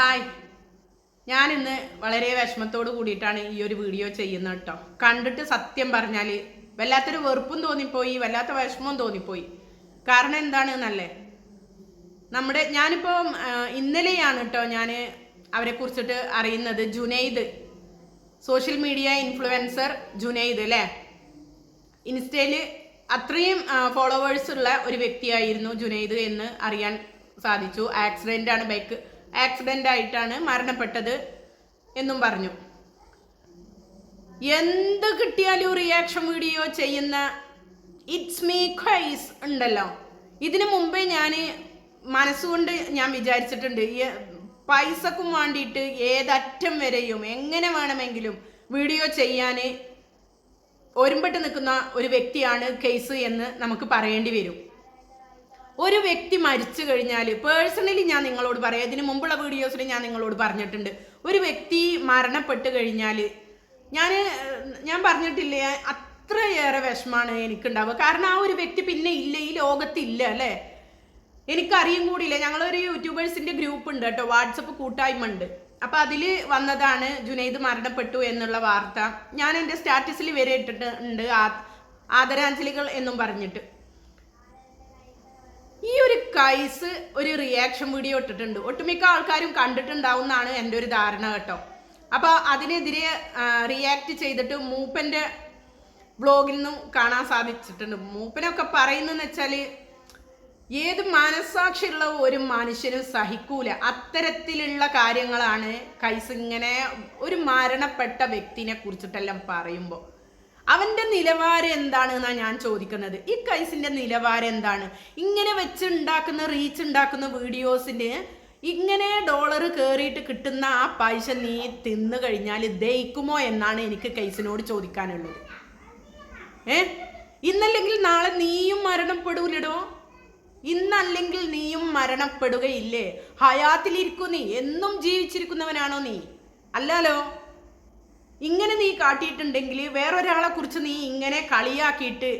Hi. ഞാനിന്ന് വളരെ വിഷമത്തോട് കൂടിയിട്ടാണ് ഈ ഒരു വീഡിയോ ചെയ്യുന്നത് കേട്ടോ. കണ്ടിട്ട് സത്യം പറഞ്ഞാൽ വല്ലാത്തൊരു വെറുപ്പും തോന്നിപ്പോയി വല്ലാത്ത വിഷമവും തോന്നിപ്പോയി. കാരണം എന്താണ് എന്നല്ലേ? നമ്മുടെ ഞാനിപ്പോൾ ഇന്നലെയാണ് കേട്ടോ ഞാൻ അവരെ കുറിച്ചിട്ട് അറിയുന്നത് Junaid. Social media influencer Junaid അല്ലേ? ഇൻസ്റ്റയിൽ അത്രയും ഫോളോവേഴ്സ് ഉള്ള ഒരു വ്യക്തിയായിരുന്നു ജുനൈദ് എന്ന് അറിയാൻ സാധിച്ചു. ആക്സിഡന്റ് ആണ് ബൈക്ക് ആക്സിഡന്റ് ആയിട്ടാണ് മരണപ്പെട്ടത് എന്നും പറഞ്ഞു. എന്ത് കിട്ടിയാലും റിയാക്ഷൻ വീഡിയോ ചെയ്യുന്ന ഇറ്റ്സ് മീ ക്വൈസ് ഉണ്ടല്ലോ. ഇതിനു മുമ്പേ ഞാൻ മനസ്സുകൊണ്ട് ഞാൻ വിചാരിച്ചിട്ടുണ്ട് പൈസക്കും വേണ്ടിയിട്ട് ഏതറ്റം വരെയും എങ്ങനെ വേണമെങ്കിലും വീഡിയോ ചെയ്യാൻ ഒരുമ്പെട്ട് നിൽക്കുന്ന ഒരു വ്യക്തിയാണ് കേസ് എന്ന് നമുക്ക് പറയേണ്ടി വരും. ഒരു വ്യക്തി മരിച്ചു കഴിഞ്ഞാൽ പേഴ്സണലി ഞാൻ നിങ്ങളോട് പറയാം. ഇതിന് മുമ്പുള്ള വീഡിയോസിൽ ഞാൻ നിങ്ങളോട് പറഞ്ഞിട്ടുണ്ട്. ഒരു വ്യക്തി മരണപ്പെട്ട് കഴിഞ്ഞാൽ ഞാൻ ഞാൻ പറഞ്ഞിട്ടില്ലേ അത്രയേറെ വിഷമാണ് എനിക്കുണ്ടാവുക. കാരണം ആ ഒരു വ്യക്തി പിന്നെ ഇല്ല ഈ ലോകത്തില്ല അല്ലേ? എനിക്കറിയും കൂടിയില്ല. ഞങ്ങളൊരു യൂട്യൂബേഴ്സിന്റെ ഗ്രൂപ്പ് ഉണ്ട് കേട്ടോ. വാട്സപ്പ് കൂട്ടായ്മ ഉണ്ട്. അപ്പം അതിൽ വന്നതാണ് ജുനൈദ് മരണപ്പെട്ടു എന്നുള്ള വാർത്ത. ഞാൻ എന്റെ സ്റ്റാറ്റസിൽ വരെ ഇട്ടിട്ടുണ്ട് ആദരാഞ്ജലികൾ എന്നും പറഞ്ഞിട്ട്. ഈ ഒരു കൈസ് ഒരു റിയാക്ഷൻ വീഡിയോ ഇട്ടിട്ടുണ്ട്. ഒട്ടുമിക്ക ആൾക്കാരും കണ്ടിട്ടുണ്ടാവും എന്നാണ് എന്റെ ഒരു ധാരണ കേട്ടോ. അപ്പോൾ അതിനെതിരെ റിയാക്ട് ചെയ്തിട്ട് മൂപ്പന്റെ ബ്ലോഗിൽ നിന്നും കാണാൻ സാധിച്ചിട്ടുണ്ട്. മൂപ്പനൊക്കെ പറയുന്നതെന്ന് വെച്ചാൽ ഏത് മനസാക്ഷിയുള്ള ഒരു മനുഷ്യനും സഹിക്കൂല. അത്തരത്തിലുള്ള കാര്യങ്ങളാണ് കൈസ് ഇങ്ങനെ ഒരു മരണപ്പെട്ട വ്യക്തിനെ കുറിച്ചിട്ടെല്ലാം പറയുമ്പോൾ അവന്റെ നിലവാരം എന്താണ് എന്നാണ് ഞാൻ ചോദിക്കുന്നത്. ഈ കൈസിന്റെ നിലവാരം എന്താണ്? ഇങ്ങനെ വെച്ച് ഉണ്ടാക്കുന്ന റീച്ച് ഉണ്ടാക്കുന്ന വീഡിയോസിന് ഇങ്ങനെ ഡോളർ കയറിയിട്ട് കിട്ടുന്ന ആ പൈസ നീ തിന്നു കഴിഞ്ഞാൽ ദയിക്കുമോ എന്നാണ് എനിക്ക് കൈസിനോട് ചോദിക്കാനുള്ളത്. ഏ? ഇന്നല്ലെങ്കിൽ നാളെ നീയും മരണപ്പെടൂലടോ? ഇന്നല്ലെങ്കിൽ നീയും മരണപ്പെടുകയില്ലേ? ഹയാത്തിലിരിക്കും നീ. എന്നും ജീവിച്ചിരിക്കുന്നവനാണോ നീ? അല്ലാലോ? ഇങ്ങനെ നീ കാട്ടിയിട്ടുണ്ടെങ്കിൽ വേറൊരാളെ കുറിച്ച് നീ ഇങ്ങനെ കളിയാക്കിയിട്ട്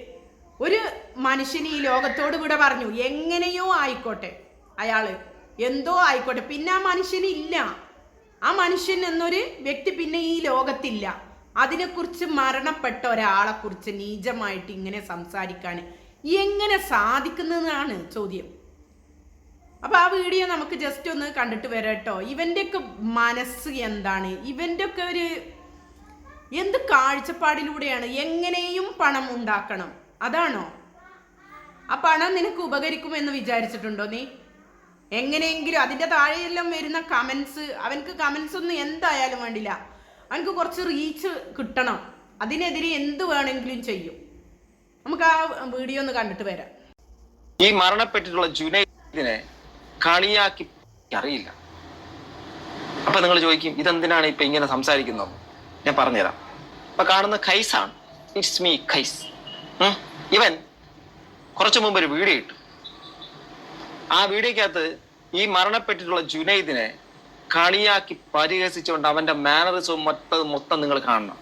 ഒരു മനുഷ്യന് ഈ ലോകത്തോട് വിട പറഞ്ഞു എങ്ങനെയോ ആയിക്കോട്ടെ അയാൾ എന്തോ ആയിക്കോട്ടെ പിന്നെ ആ മനുഷ്യന് ഇല്ല. ആ മനുഷ്യൻ എന്നൊരു വ്യക്തി പിന്നെ ഈ ലോകത്തില്ല. അതിനെക്കുറിച്ച് മരണപ്പെട്ട ഒരാളെക്കുറിച്ച് നീചമായിട്ട് ഇങ്ങനെ സംസാരിക്കാൻ എങ്ങനെ സാധിക്കുന്നതാണ് ചോദ്യം. അപ്പൊ ആ വീഡിയോ നമുക്ക് ജസ്റ്റ് ഒന്ന് കണ്ടിട്ട് വരാം കേട്ടോ ഇവന്റെ ഒക്കെ മനസ്സ് എന്താണ്? ഇവന്റെ ഒക്കെ ഒരു എന്ത് കാഴ്ചപ്പാടിലൂടെയാണ് എങ്ങനെയും പണം ഉണ്ടാക്കണം? അതാണോ? ആ പണം നിനക്ക് ഉപകരിക്കുമെന്ന് വിചാരിച്ചിട്ടുണ്ടോ നീ? എങ്ങനെയെങ്കിലും അതിന്റെ താഴെയെല്ലാം വരുന്ന കമൻസ് അവനക്ക് കമൻസ് ഒന്നും എന്തായാലും വേണ്ടില്ല. അവനക്ക് കുറച്ച് റീച്ച് കിട്ടണം. അതിനെതിരെ എന്ത് വേണമെങ്കിലും ചെയ്യും. നമുക്ക് ആ വീഡിയോ ഒന്ന് കണ്ടിട്ട് വരാം. ഈ മരണപ്പെട്ടിട്ടുള്ള ജുനൈദിനെ കളിയാക്കി അറിയില്ല. അപ്പൊ നിങ്ങൾ ചോദിക്കും ഇതെന്തിനാണ് ഇപ്പൊ ഇങ്ങനെ സംസാരിക്കുന്നത്? ഞാൻ പറഞ്ഞുതരാം. ഇപ്പൊ കാണുന്ന ഖൈസാണ് ഇറ്റ്സ് മീ ഖൈസ്. ഇവൻ കുറച്ചു മുമ്പ് ഒരു വീഡിയോ ഇട്ടു. ആ വീഡിയോക്കകത്ത് ഈ മരണപ്പെട്ടിട്ടുള്ള ജുനൈദിനെ കളിയാക്കി പരിഹസിച്ചുകൊണ്ട് അവന്റെ മാനറിസവും മൊത്തം മൊത്തം നിങ്ങൾ കാണണം.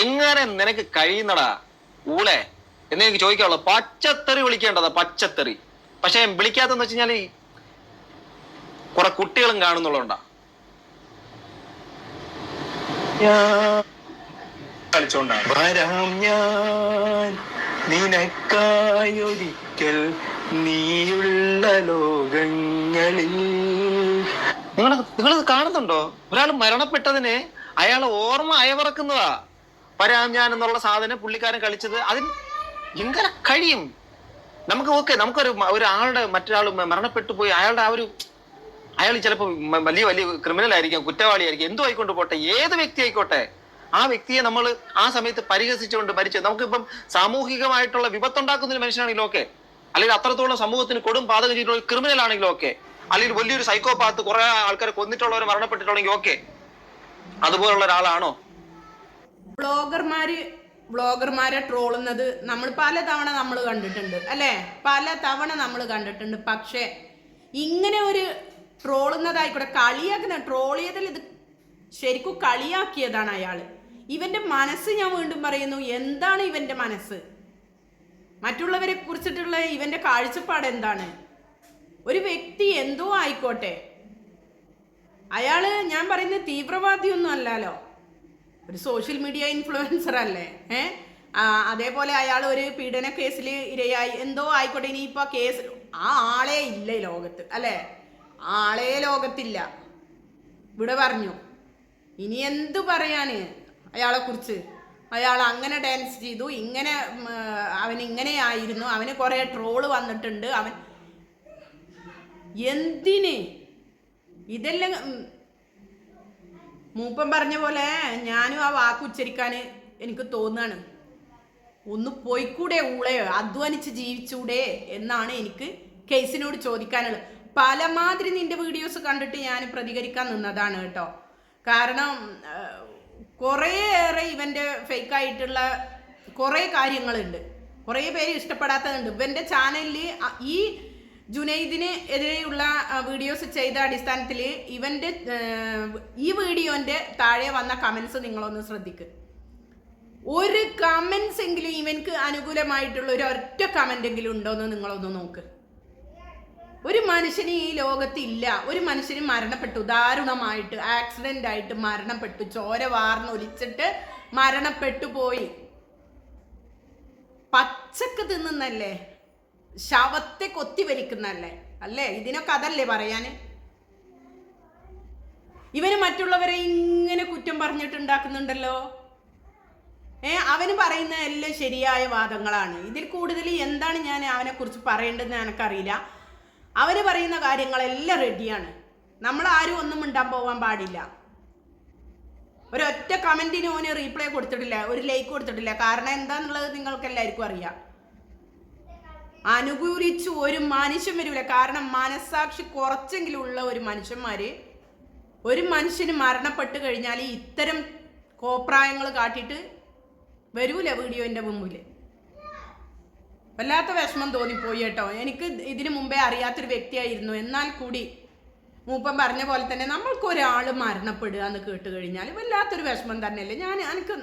എങ്ങനെ നിനക്ക് കഴിയുന്നടാ ഊളെ? എന്ന് എനിക്ക് ചോദിക്കാനുള്ളൂ. പച്ചത്തെറി വിളിക്കേണ്ടതാ പച്ചത്തെറി. പക്ഷെ വിളിക്കാത്തെന്ന് വെച്ച് കഴിഞ്ഞാൽ കുറെ കുട്ടികളും നിനക്കായൊരിക്കൽ നീയുള്ള ലോകങ്ങളിൽ. നിങ്ങൾ നിങ്ങൾ കാണുന്നുണ്ടോ? ഒരാൾ മരണപ്പെട്ടതിനെ അയാൾ ഓർമ്മ അയവറക്കുന്നതാ. വരാം ഞാൻ എന്നുള്ള സാധനം പുള്ളിക്കാരൻ കളിച്ചത് അതിന് എങ്ങനെ കഴിയും. നമുക്ക് ഓക്കെ നമുക്കൊരു ഒരാളുടെ മറ്റൊരാൾ മരണപ്പെട്ടു പോയി അയാളുടെ ആ ഒരു അയാൾ ചിലപ്പോൾ വലിയ വലിയ ക്രിമിനൽ ആയിരിക്കാം കുറ്റവാളിയായിരിക്കും എന്തു ആയിക്കൊണ്ട് പോട്ടെ ഏത് വ്യക്തി ആയിക്കോട്ടെ ആ വ്യക്തിയെ നമ്മൾ ആ സമയത്ത് പരിഹസിച്ചുകൊണ്ട് മരിച്ചു നമുക്കിപ്പം സാമൂഹികമായിട്ടുള്ള വിപത്തുണ്ടാക്കുന്ന ഒരു മനുഷ്യനാണെങ്കിലും ഒക്കെ അല്ലെങ്കിൽ അത്രത്തോളം സമൂഹത്തിന് കൊടും പാതകം ചെയ്തിട്ടുള്ള ഒരു ക്രിമിനൽ ആണെങ്കിലും ഓക്കെ അല്ലെങ്കിൽ വലിയൊരു സൈക്കോപാത്ത് കുറെ ആൾക്കാരെ കൊന്നിട്ടുള്ളവർ മരണപ്പെട്ടിട്ടുണ്ടെങ്കിൽ ഓക്കെ അതുപോലുള്ള ഒരാളാണോ? ബ്ലോഗർമാര് ബ്ലോഗർമാരെ ട്രോളുന്നത് നമ്മൾ പല തവണ നമ്മൾ കണ്ടിട്ടുണ്ട് അല്ലേ? പല തവണ നമ്മൾ കണ്ടിട്ടുണ്ട്. പക്ഷേ ഇങ്ങനെ ഒരു ട്രോളുന്നതായിക്കോട്ടെ കളിയാക്കുന്ന ട്രോൾ ചെയ്തൽ ഇത് ശരിക്കും കളിയാക്കിയതാണ് അയാൾ. ഇവന്റെ മനസ്സ് ഞാൻ വീണ്ടും പറയുന്നു എന്താണ് ഇവന്റെ മനസ്സ്? മറ്റുള്ളവരെ കുറിച്ചിട്ടുള്ള ഇവന്റെ കാഴ്ചപ്പാട് എന്താണ്? ഒരു വ്യക്തി എന്തോ ആയിക്കോട്ടെ അയാൾ ഞാൻ പറയുന്നത് തീവ്രവാദിയൊന്നും അല്ലല്ലോ. ഒരു സോഷ്യൽ മീഡിയ ഇൻഫ്ലുവൻസർ അല്ലേ ഏ? അതേപോലെ അയാൾ ഒരു പീഡന കേസിൽ ഇരയായി എന്തോ ആയിക്കോട്ടെ ഇനിയിപ്പോൾ കേസ് ആ ആളെ ഇല്ലേ ലോകത്ത് അല്ലേ? ആളെ ലോകത്തില്ല. ഇവിടെ പറഞ്ഞു. ഇനി എന്തു പറയാന് അയാളെ കുറിച്ച് അയാൾ അങ്ങനെ ഡാൻസ് ചെയ്തു. ഇങ്ങനെ അവൻ ഇങ്ങനെ ആയിരുന്നു. അവന് കുറേ ട്രോൾ വന്നിട്ടുണ്ട്. അവൻ എന്തിന്? ഇതെല്ലാം മൂപ്പൻ പറഞ്ഞ പോലെ ഞാനും ആ വാക്ക് ഉച്ചരിക്കാൻ എനിക്ക് തോന്നുകയാണ് ഒന്ന് പോയിക്കൂടെ ഊളയോ അധ്വാനിച്ച് ജീവിച്ചൂടെ? എന്നാണ് എനിക്ക് കേസിനോട് ചോദിക്കാനുള്ളത്. പലമാതിരി നിന്റെ വീഡിയോസ് കണ്ടിട്ട് ഞാൻ പ്രതികരിക്കാൻ നിന്നതാണ് കേട്ടോ. കാരണം കുറേയേറെ ഇവന്റെ ഫേക്കായിട്ടുള്ള കുറേ കാര്യങ്ങളുണ്ട്. കുറേ പേര് ഇഷ്ടപ്പെടാത്തതുണ്ട്. ഇവന്റെ ചാനലിൽ ഈ ജുനൈദിന് എതിരെയുള്ള വീഡിയോസ് ചെയ്ത അടിസ്ഥാനത്തിൽ ഇവന്റെ ഈ വീഡിയോന്റെ താഴെ വന്ന കമൻസ് നിങ്ങളൊന്ന് ശ്രദ്ധിക്കുക ഒരു കമൻസ് എങ്കിലും ഇവൻക്ക് അനുകൂലമായിട്ടുള്ള ഒരു ഒറ്റ കമന്റ് എങ്കിലും ഉണ്ടോ എന്ന് നിങ്ങളൊന്ന് നോക്ക്. ഒരു മനുഷ്യന് ഈ ലോകത്ത് ഇല്ല ഒരു മനുഷ്യന് മരണപ്പെട്ടു. ദാരുണമായിട്ട് ആക്സിഡന്റ് ആയിട്ട് മരണപ്പെട്ടു. ചോര വാർന്നൊലിച്ചിട്ട് മരണപ്പെട്ടു പോയി. പച്ചക്ക് തിന്നുന്നല്ലേ? ശവത്തെ കൊത്തി വലിക്കുന്നല്ലേ അല്ലേ? ഇതിനൊക്കെ അതല്ലേ പറയാന്? ഇവന് മറ്റുള്ളവരെ ഇങ്ങനെ കുറ്റം പറഞ്ഞിട്ടുണ്ടാക്കുന്നുണ്ടല്ലോ. ഏ അവന് പറയുന്ന എല്ലാം ശരിയായ വാദങ്ങളാണ്. ഇതിൽ കൂടുതൽ എന്താണ് ഞാൻ അവനെ കുറിച്ച് പറയേണ്ടതെന്ന് എനിക്കറിയില്ല. അവന് പറയുന്ന കാര്യങ്ങളെല്ലാം റെഡിയാണ് നമ്മൾ ആരും ഒന്നും മിണ്ടാൻ പോകാൻ പാടില്ല. ഒരൊറ്റ കമന്റിന് ഓന് റീപ്ലൈ കൊടുത്തിട്ടില്ല ഒരു ലൈക്ക് കൊടുത്തിട്ടില്ല. കാരണം എന്താന്നുള്ളത് നിങ്ങൾക്ക് എല്ലാവർക്കും അറിയാം. അനുകൂലിച്ചു ഒരു മനുഷ്യൻ വരില്ല കാരണം മനസാക്ഷി കുറച്ചെങ്കിലും ഉള്ള ഒരു മനുഷ്യന്മാര് ഒരു മനുഷ്യന് മരണപ്പെട്ട് കഴിഞ്ഞാൽ ഇത്തരം കോപ്രായങ്ങൾ കാട്ടിയിട്ട് വരൂല വീഡിയോന്റെ മുമ്പിൽ വല്ലാത്ത വിഷമം തോന്നിപ്പോയി കേട്ടോ. എനിക്ക് ഇതിനു മുമ്പേ അറിയാത്തൊരു വ്യക്തിയായിരുന്നു. എന്നാൽ കൂടി മൂപ്പൻ പറഞ്ഞ പോലെ തന്നെ നമ്മൾക്ക് ഒരാൾ മരണപ്പെടുക എന്ന് കേട്ട് കഴിഞ്ഞാൽ വല്ലാത്തൊരു വിഷമം തന്നെയല്ലേ? ഞാൻ എനിക്ക്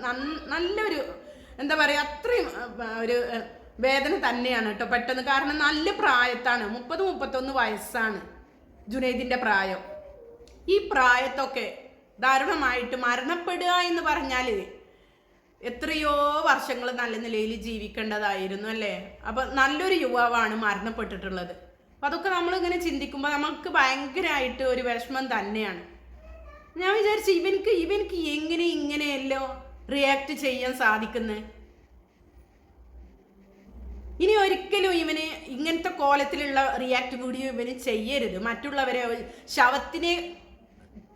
നല്ലൊരു എന്താ പറയുക അത്രയും ഒരു വേദന തന്നെയാണ് കേട്ടോ പെട്ടെന്ന്. കാരണം നല്ല പ്രായത്താണ്. മുപ്പത് മുപ്പത്തൊന്ന് വയസ്സാണ് ജുനൈദിന്റെ പ്രായം. ഈ പ്രായത്തൊക്കെ ദാരുണമായിട്ട് മരണപ്പെടുക എന്ന് പറഞ്ഞാൽ എത്രയോ വർഷങ്ങൾ നല്ല നിലയിൽ ജീവിക്കേണ്ടതായിരുന്നു അല്ലേ? അപ്പം നല്ലൊരു യുവാവാണ് മരണപ്പെട്ടിട്ടുള്ളത്. അപ്പം അതൊക്കെ നമ്മളിങ്ങനെ ചിന്തിക്കുമ്പോൾ നമുക്ക് ഭയങ്കരമായിട്ട് ഒരു വിഷമം തന്നെയാണ്. ഞാൻ വിചാരിച്ചു ഇവൻക്ക് ഇവൻക്ക് എങ്ങനെ ഇങ്ങനെയല്ലോ റിയാക്ട് ചെയ്യാൻ സാധിക്കുന്നത് ഇനി ഒരിക്കലും ഇവന് ഇങ്ങനത്തെ കോലത്തിലുള്ള റിയാക്ട് വീഡിയോ ഇവന് ചെയ്യരുത്. മറ്റുള്ളവരെ ശവത്തിനെ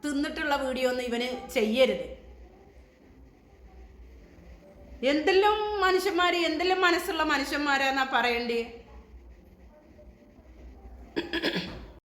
തിന്നിട്ടുള്ള വീഡിയോ ഒന്നും ഇവന് ചെയ്യരുത്. എന്തെല്ലാം മനുഷ്യന്മാർ എന്തെല്ലാം മനസ്സുള്ള മനുഷ്യന്മാരാന്നാ പറയണ്ടേ?